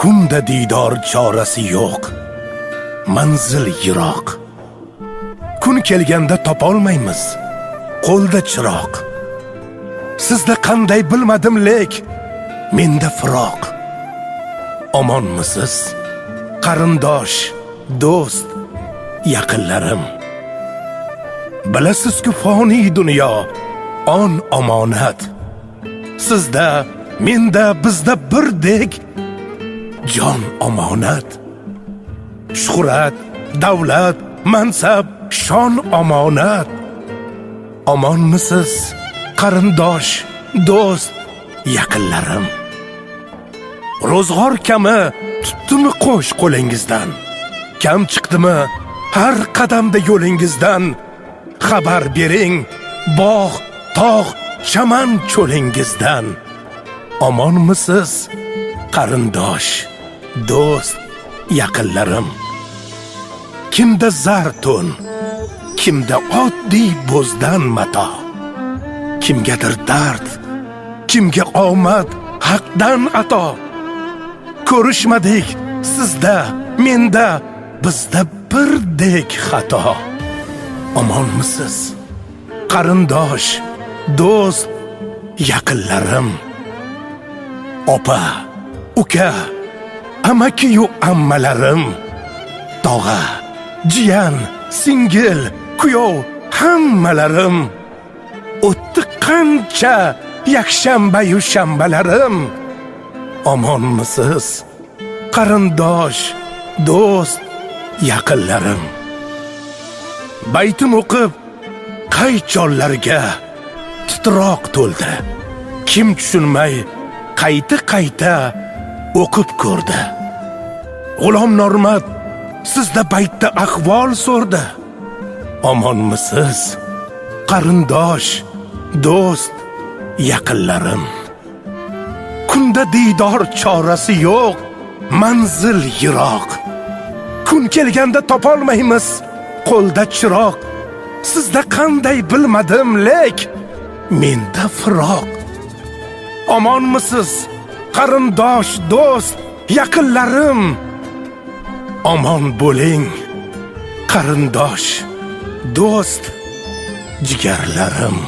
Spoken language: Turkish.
kunda diydor chorasi yo'q. Manzil yiroq. Kun kelganda topolmaymiz. Qo'lda chiroq. Sizda qanday bilmadim lek. Menda firoq. Omonmisiz? Qarindosh do'st yaqinlarim. Bilasizku foniy dunyo on omonat. Sizda menda bizda birdek jon omonat shuhrat davlat mansab shon omonat. Omonmisiz qarindosh do'st yaqinlarim. Ro'zg'or kami tutdimi qo'sh qo'lingizdan? Kam chiqdimi har qadamda yo'lingizdan? Xabar bering bog' tog' chaman cho'lingizdan. Omonmisiz qarindosh do'st yaqinlarim kimda zar to'n kimda oddiy bo'zdan mato kimgadir dard kimga omad haqdan ato. Ko'rishmadik sizda menda bizda birdek xato. Omonmisiz qarindosh do'st yaqinlarim opa uka amakiyu ammalarim. Tog'a jiyan singil kuyov hammalarim. O'tdi qancha yakshanbayu shanbalarim omonmisiz qarindosh do'st yaqinlarim. Baytim o'qib qay chollarga titroq to'ldi. Kim tushunmay qayta qayta o'qib ko'rdi g'ulom normat sizda baytda ahvol so'rdi omonmisiz qarindosh do'st yaqinlarim. Kunda diydor chorasi yo'q manzil yiroq. Kun kelganda topolmaymiz qo'lda chiroq. Sizda qanday bilmadim lek menda firoq. Omonmisiz qarindosh do'st yaqinlarim omon bo'ling qarindosh do'st jigarlarim